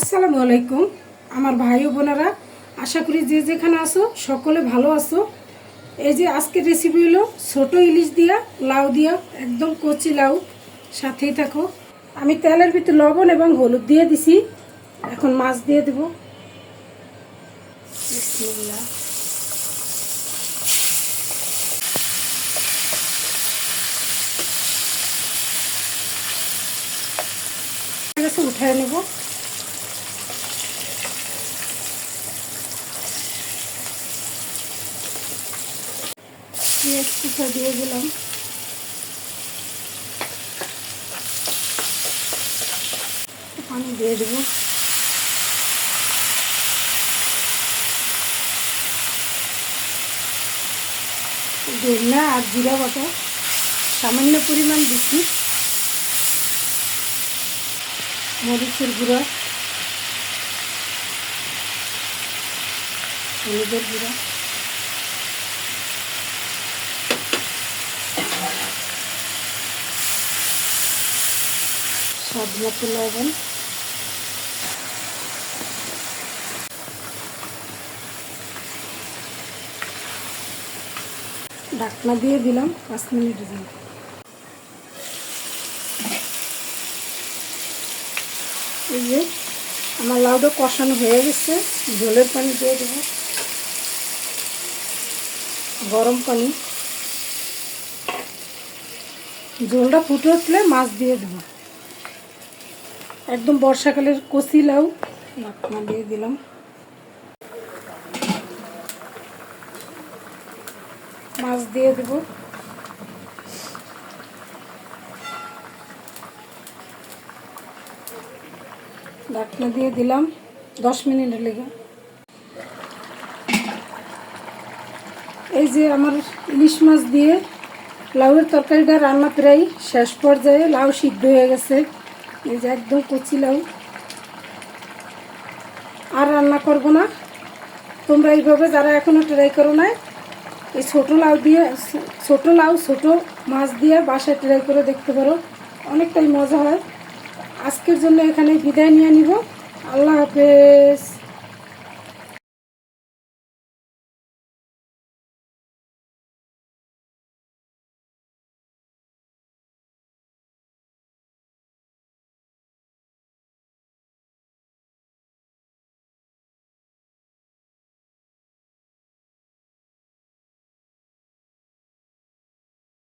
আসসালামু আলাইকুম। আমার ভাই বোনেরা, আশা করি যে যেখানে আসো সকলে ভালো আছো। এই যে আজকের রেসিপি হলো ছোট ইলিশ দিয়া, লাউ দিয়া, একদম কচি লাউ। সাথেই থাকো। আমি তেলের ভিতরে লবণ এবং হলুদ দিয়ে দিছি। এখন মাছ দিয়ে দেব। উঠায় নেব। পেঁয়াজ কুচা দিয়ে দিলাম। পানি দিয়ে দেবো। ধনিয়া আর জিরা বাটা সামান্য পরিমাণ দিচ্ছি। মরিচের গুঁড়া, হলুদের গুঁড়া। স্বাদ মতো লবণ। ঢাকনা দিয়ে দিলাম পাঁচ মিনিটের জন্য এই যে আমার লাউটা কষানো হয়ে গেছে জলের পানি দিয়ে দেবো। গরম পানি। জলটা ফুটে উঠলে মাছ দিয়ে দেবো। একদম বর্ষাকালের কচি লাউ। ঢাকনা দিয়ে দিলাম। মাছ দিয়ে দেবো। ঢাকনা দিয়ে দিলাম দশ মিনিটের লেগে। এই যে আমার ইলিশ মাছ দিয়ে লাউয়ের তরকারিটা রান্না প্রায় শেষ পর্যায়ে, লাউ সিদ্ধ হয়ে গেছে। এই যে একদম কচি লাউ আর রান্না করব না। তোমরা এইভাবে যারা এখনও ট্রাই করো না এই ছোটো লাউ দিয়ে, ছোটো লাউ, ছোটো মাছ দিয়ে বাসায় ট্রাই করে দেখতে পারো। অনেকটাই মজা হয়। আজকের জন্য এখানে বিদায় নিয়ে নিব। আল্লাহ হাফেজ।